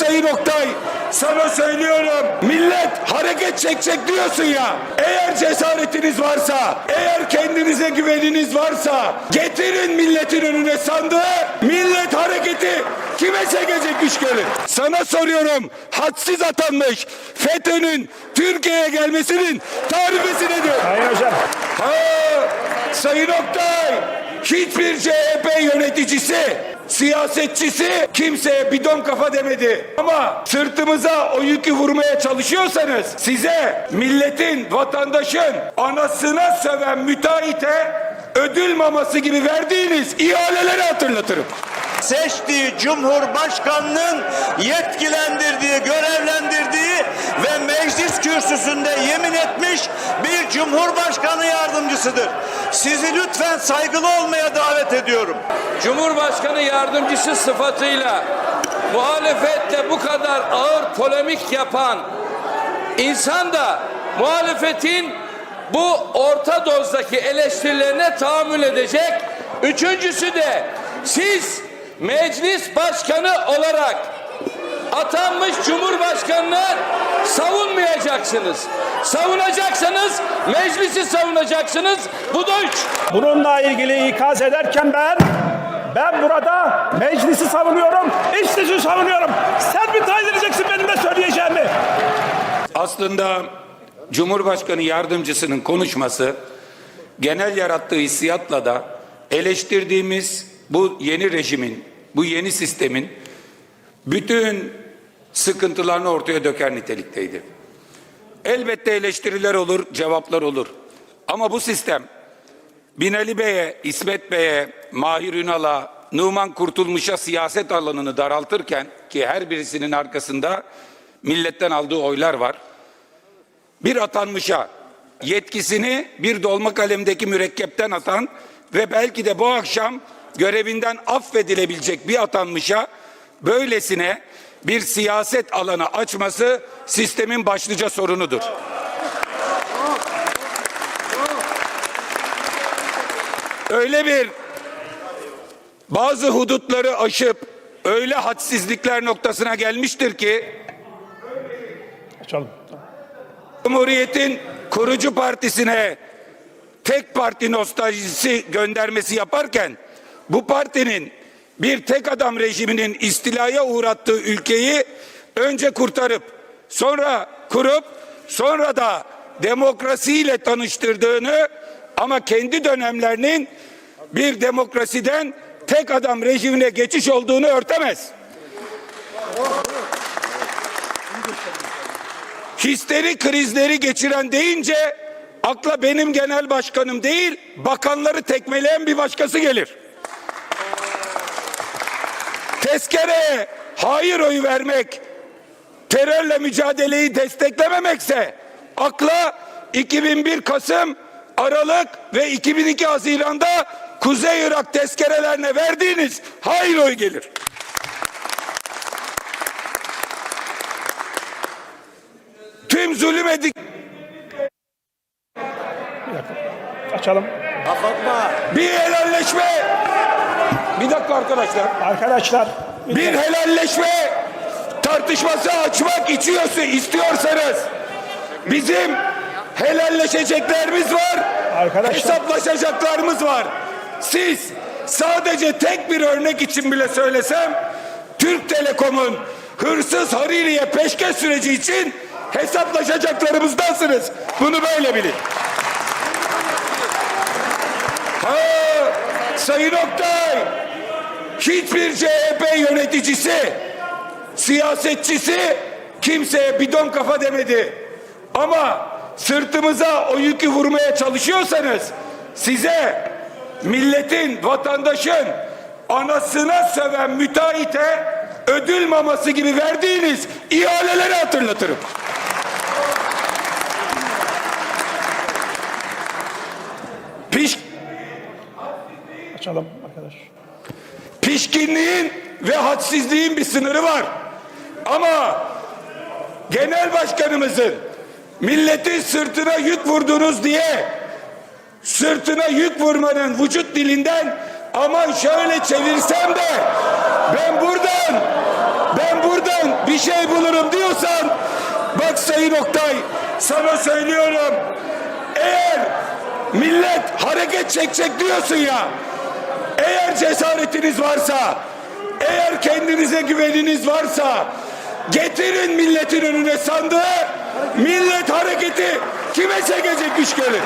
Sayın Oktay sana söylüyorum millet hareket çekecek diyorsun ya eğer cesaretiniz varsa eğer kendinize güveniniz varsa getirin milletin önüne sandığı millet hareketi kime çekecek güç gelir sana soruyorum hadsiz atanmış FETÖ'nün Türkiye'ye gelmesinin tarifesi nedir? Sayın Hocam. Ha, Sayın Oktay, hiçbir CHP yöneticisi, siyasetçisi kimseye bidon kafa demedi. Ama sırtımıza o yükü vurmaya çalışıyorsanız size milletin, vatandaşın anasına söven müteahhite ödül maması gibi verdiğiniz ihaleleri hatırlatırım. seçtiği Cumhurbaşkanının yetkilendirdiği, görevlendirdiği ve meclis kürsüsünde yemin etmiş bir Cumhurbaşkanı yardımcısıdır. Sizi lütfen saygılı olmaya davet ediyorum. Cumhurbaşkanı yardımcısı sıfatıyla muhalefetle bu kadar ağır polemik yapan insan da muhalefetin bu orta dozdaki eleştirilerine tahammül edecek. Üçüncüsü de siz meclis başkanı olarak atanmış cumhurbaşkanını savunmayacaksınız. Savunacaksanız meclisi savunacaksınız. Bu da üç. Bununla ilgili ikaz ederken ben ben burada meclisi savunuyorum, iş savunuyorum. Sen mi tayin edeceksin benim ne söyleyeceğimi? Aslında Cumhurbaşkanı yardımcısının konuşması genel yarattığı hissiyatla da eleştirdiğimiz bu yeni rejimin, bu yeni sistemin bütün sıkıntılarını ortaya döker nitelikteydi. Elbette eleştiriler olur, cevaplar olur. Ama bu sistem Binali Bey'e, İsmet Bey'e, Mahir Ünal'a, Numan Kurtulmuş'a siyaset alanını daraltırken ki her birisinin arkasında milletten aldığı oylar var. Bir atanmışa yetkisini bir dolma kalemdeki mürekkepten atan ve belki de bu akşam görevinden affedilebilecek bir atanmışa böylesine bir siyaset alanı açması sistemin başlıca sorunudur. Öyle bir bazı hudutları aşıp öyle hadsizlikler noktasına gelmiştir ki Açalım. Cumhuriyet'in kurucu partisine tek parti nostaljisi göndermesi yaparken bu partinin bir tek adam rejiminin istilaya uğrattığı ülkeyi önce kurtarıp sonra kurup sonra da demokrasiyle tanıştırdığını ama kendi dönemlerinin bir demokrasiden tek adam rejimine geçiş olduğunu örtemez. histeri krizleri geçiren deyince akla benim genel başkanım değil bakanları tekmeleyen bir başkası gelir. Tezkereye hayır oyu vermek, terörle mücadeleyi desteklememekse akla 2001 Kasım, Aralık ve 2002 Haziran'da Kuzey Irak tezkerelerine verdiğiniz hayır oyu gelir. Tüm zulüm edik Açalım. bir helalleşme. Bir dakika arkadaşlar. Arkadaşlar. Bir helalleşme tartışması açmak içiyorsa istiyorsanız bizim helalleşeceklerimiz var. Arkadaşlar. Hesaplaşacaklarımız var. Siz sadece tek bir örnek için bile söylesem Türk Telekom'un hırsız Hariri'ye peşkeş süreci için hesaplaşacaklarımızdansınız. Bunu böyle bilin. Ha, Sayın Oktay, hiçbir CHP yöneticisi, siyasetçisi kimseye bidon kafa demedi. Ama sırtımıza o yükü vurmaya çalışıyorsanız size milletin, vatandaşın anasına söven müteahhite ödül maması gibi verdiğiniz ihaleleri hatırlatırım. Piş, Açalım arkadaş. pişkinliğin ve hadsizliğin bir sınırı var. Ama genel başkanımızın milletin sırtına yük vurdunuz diye sırtına yük vurmanın vücut dilinden aman şöyle çevirsem de ben buradan ben buradan bir şey bulurum diyorsan bak Sayın Oktay sana söylüyorum eğer millet hareket çekecek diyorsun ya eğer cesaretiniz varsa eğer kendinize güveniniz varsa getirin milletin önüne sandığı millet hareketi kime çekecekmiş gelin.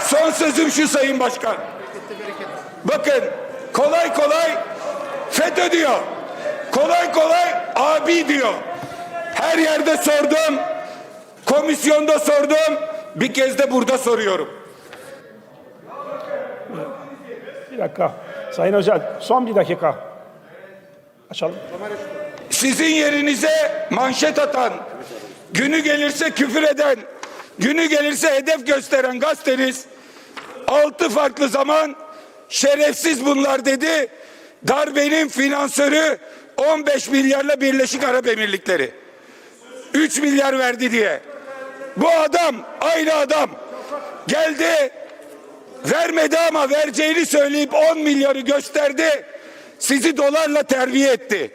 Son sözüm şu Sayın Başkan. Bakın kolay kolay FETÖ diyor. Kolay kolay abi diyor. Her yerde sordum. Komisyonda sordum. Bir kez de burada soruyorum. Bir dakika. Sayın Özel son bir dakika. Açalım. Sizin yerinize manşet atan, günü gelirse küfür eden, günü gelirse hedef gösteren gazeteniz altı farklı zaman şerefsiz bunlar dedi. Darbenin finansörü 15 milyarla Birleşik Arap Emirlikleri. 3 milyar verdi diye. Bu adam aynı adam geldi vermedi ama vereceğini söyleyip 10 milyarı gösterdi. Sizi dolarla terbiye etti.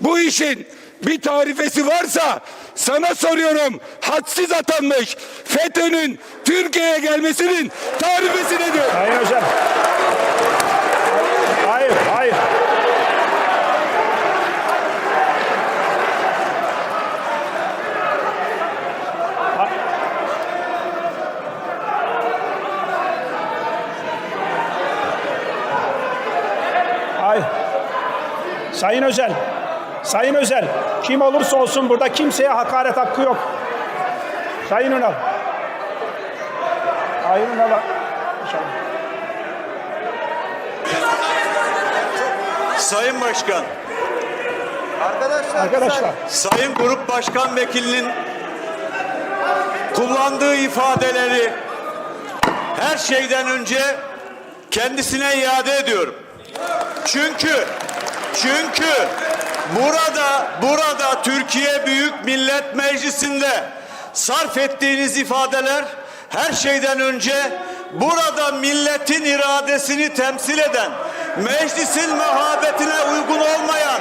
Bu işin bir tarifesi varsa sana soruyorum hadsiz atanmış FETÖ'nün Türkiye'ye gelmesinin tarifesi nedir? Hayır, hayır. Hayır. Sayın Özel. Sayın Özel. Kim olursa olsun burada kimseye hakaret hakkı yok. Sayın Ünal. Sayın Ünal'a. Sayın Başkan, Arkadaşlar. Sayın Grup Başkan Vekilinin kullandığı ifadeleri her şeyden önce kendisine iade ediyorum. Çünkü çünkü burada burada Türkiye Büyük Millet Meclisi'nde sarf ettiğiniz ifadeler her şeyden önce burada milletin iradesini temsil eden meclisin mehabetine uygun olmayan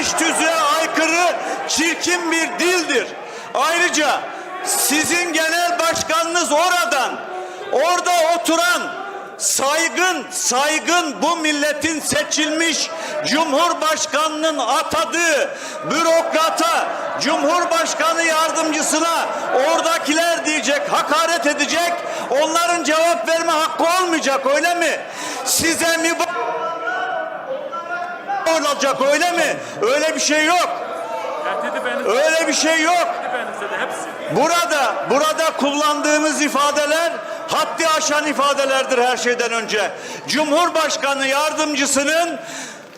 iş tüzüğe aykırı çirkin bir dildir. Ayrıca sizin genel başkanınız oradan orada oturan saygın saygın bu milletin seçilmiş cumhurbaşkanının atadığı bürokrata cumhurbaşkanı yardımcısına oradakiler diyecek hakaret edecek onların cevap verme hakkı olmayacak öyle mi? Size mi olacak öyle mi? Öyle bir şey yok. Öyle bir şey yok. Burada burada kullandığımız ifadeler haddi aşan ifadelerdir her şeyden önce. Cumhurbaşkanı yardımcısının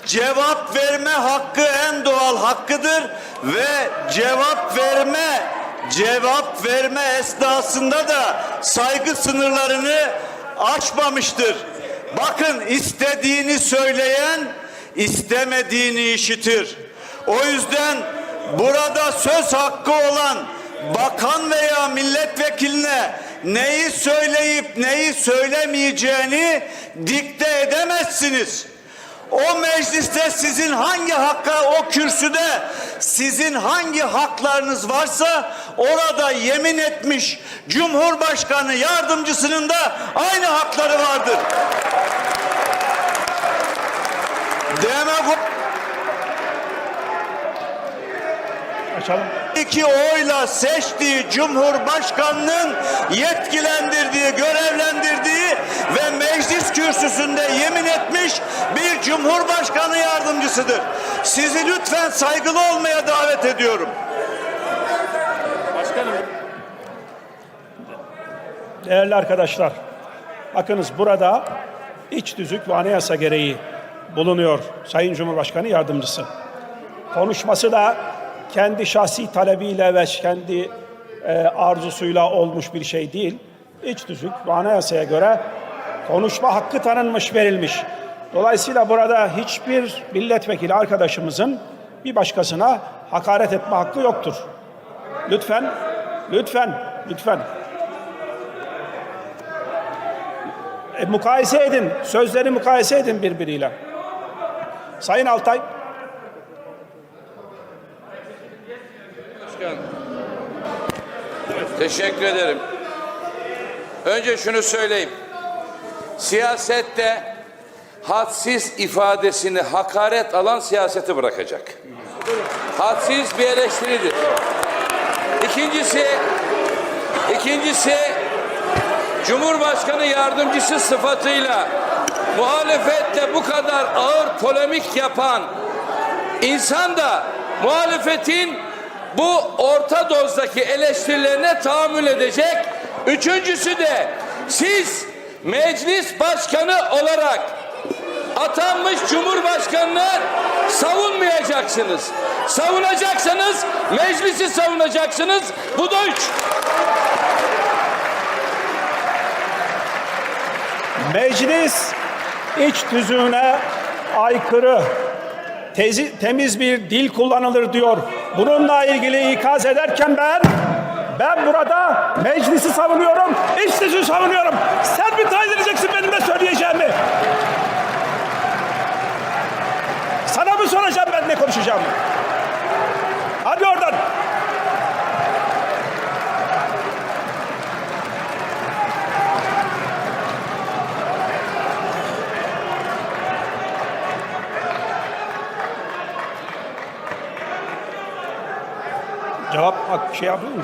cevap verme hakkı en doğal hakkıdır ve cevap verme cevap verme esnasında da saygı sınırlarını aşmamıştır. Bakın istediğini söyleyen istemediğini işitir. O yüzden burada söz hakkı olan bakan veya milletvekiline neyi söyleyip neyi söylemeyeceğini dikte edemezsiniz. O mecliste sizin hangi hakka o kürsüde sizin hangi haklarınız varsa orada yemin etmiş Cumhurbaşkanı yardımcısının da aynı hakları vardır. Demagog Açalım. iki oyla seçtiği Cumhurbaşkanının yetkilendirdiği, görevlendirdiği ve meclis kürsüsünde yemin etmiş bir Cumhurbaşkanı yardımcısıdır. Sizi lütfen saygılı olmaya davet ediyorum. Değerli arkadaşlar, bakınız burada iç tüzük ve anayasa gereği bulunuyor Sayın Cumhurbaşkanı Yardımcısı. Konuşması da kendi şahsi talebiyle ve kendi e, arzusuyla olmuş bir şey değil. İç tüzük anayasaya göre konuşma hakkı tanınmış, verilmiş. Dolayısıyla burada hiçbir milletvekili arkadaşımızın bir başkasına hakaret etme hakkı yoktur. Lütfen, lütfen, lütfen. E, mukayese edin. Sözleri mukayese edin birbiriyle. Sayın Altay. Teşekkür ederim. Önce şunu söyleyeyim. Siyasette hadsiz ifadesini hakaret alan siyaseti bırakacak. Hadsiz bir eleştiridir. İkincisi, ikincisi Cumhurbaşkanı yardımcısı sıfatıyla muhalefetle bu kadar ağır polemik yapan insan da muhalefetin bu orta dozdaki eleştirilerine tahammül edecek. Üçüncüsü de siz meclis başkanı olarak atanmış cumhurbaşkanını savunmayacaksınız. Savunacaksanız meclisi savunacaksınız. Bu da üç. Meclis iç tüzüğüne aykırı tezi, temiz bir dil kullanılır diyor. Bununla ilgili ikaz ederken ben ben burada meclisi savunuyorum, tüzüğü savunuyorum. Sen mi tayin edeceksin benim ne söyleyeceğimi? Sana mı soracağım ben ne konuşacağımı? Hadi oradan. Cevap şey yapıyor mu?